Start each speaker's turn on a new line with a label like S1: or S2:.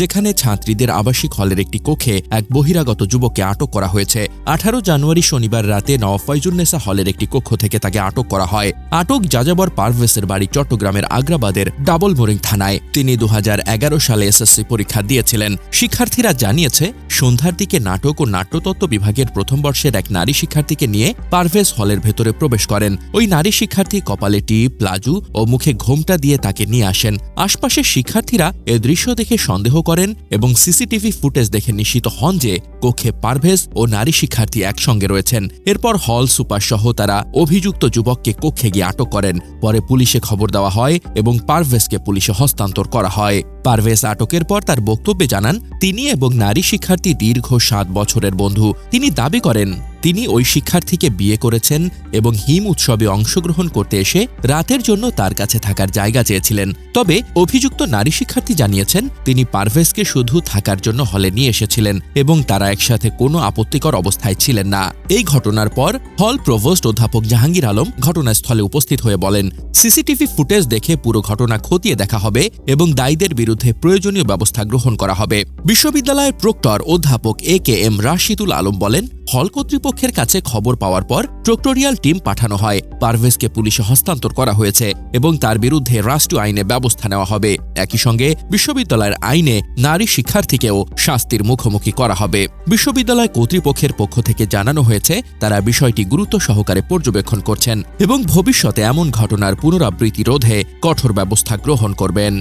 S1: যেখানে ছাত্রীদের আবাসিক হলের একটি কক্ষে এক বহিরাগত যুবককে আটক করা হয়েছে। আঠারো জানুয়ারি শনিবার রাতে নওয়াফাইজুন্নেসা হলের একটি কক্ষ থেকে তাকে আটক করা হয়। আটক যাযাবর পারভেসের বাড়ি চট্টগ্রামের আগ্রাবাদের ডাবল বোরিং থানায়। তিনি দু হাজার এগারো সালে এসএসসি পরীক্ষা দিয়েছিলেন। শিক্ষার্থীরা জানিয়েছে, সন্ধ্যার দিকে নাটক ও নাট্যতত্ত্ব বিভাগের প্রথম বর্ষের এক নারী শিক্ষার্থীকে নিয়ে পারভেজ হলের ভেতরে প্রবেশ করেন। ওই নারী শিক্ষার্থী কপালে টি প্লাজু ও মুখে ঘোমটা দিয়ে তাকে নিয়ে আসেন। আশপাশের শিক্ষার্থীরা এ দৃশ্য দেখে সন্দেহ করেন এবং সিসিটিভি ফুটেজ দেখে নিশ্চিত হন যে কক্ষে পারভেজ ও নারী শিক্ষার্থী একসঙ্গে রয়েছেন। এরপর হল সুপার সহ তারা অভিযুক্ত যুবককে কক্ষে গিয়ে আটক করেন। পরে পুলিশে খবর দেওয়া হয় এবং পারভেজকে পুলিশে হস্তান্তর করা হয়। পারভেজ আটকের পর তার বক্তব্যে জানান, তিনি এবং নারী শিক্ষার্থী দীর্ঘ সাত বছরের বন্ধু। তিনি দাবি করেন তিনি ওই শিক্ষার্থীকে বিয়ে করেছেন এবং হিম উৎসবে অংশগ্রহণ করতে এসে রাতের জন্য তার কাছে থাকার জায়গা চেয়েছিলেন। তবে অভিযুক্ত নারী শিক্ষার্থী জানিয়েছেন, তিনি পারভেজকে শুধু থাকার জন্য হলে নিয়ে এসেছিলেন এবং তারা একসাথে কোনো আপত্তিকর অবস্থায় ছিলেন না। এই ঘটনার পর হল প্রভোস্ট অধ্যাপক জাহাঙ্গীর আলম ঘটনাস্থলে উপস্থিত হয়ে বলেন, সিসিটিভি ফুটেজ দেখে পুরো ঘটনা খতিয়ে দেখা হবে এবং দায়ীদের বিরুদ্ধে প্রয়োজনীয় ব্যবস্থা গ্রহণ করা হবে। বিশ্ববিদ্যালয়ের প্রক্টর অধ্যাপক A K M Rashidul Alam বলেন হল কর্তৃপক্ষের কাছে খবর পাওয়ার পর প্রক্টোরিয়াল টিম পাঠানো হয়। পারভেজকে পুলিশে হস্তান্তর করা হয়েছে এবং তার বিরুদ্ধে রাষ্ট্রীয় আইনে ব্যবস্থা নেওয়া হবে। একই সঙ্গে বিশ্ববিদ্যালয়ের আইনে নারী শিক্ষার্থীকেও শাস্তির মুখোমুখি করা হবে। বিশ্ববিদ্যালয় কর্তৃপক্ষের পক্ষ থেকে জানানো হয়েছে, তারা বিষয়টি গুরুত্ব সহকারে পর্যবেক্ষণ করছেন এবং ভবিষ্যতে এমন ঘটনার পুনরাবৃত্তি রোধে কঠোর ব্যবস্থা গ্রহণ করবেন।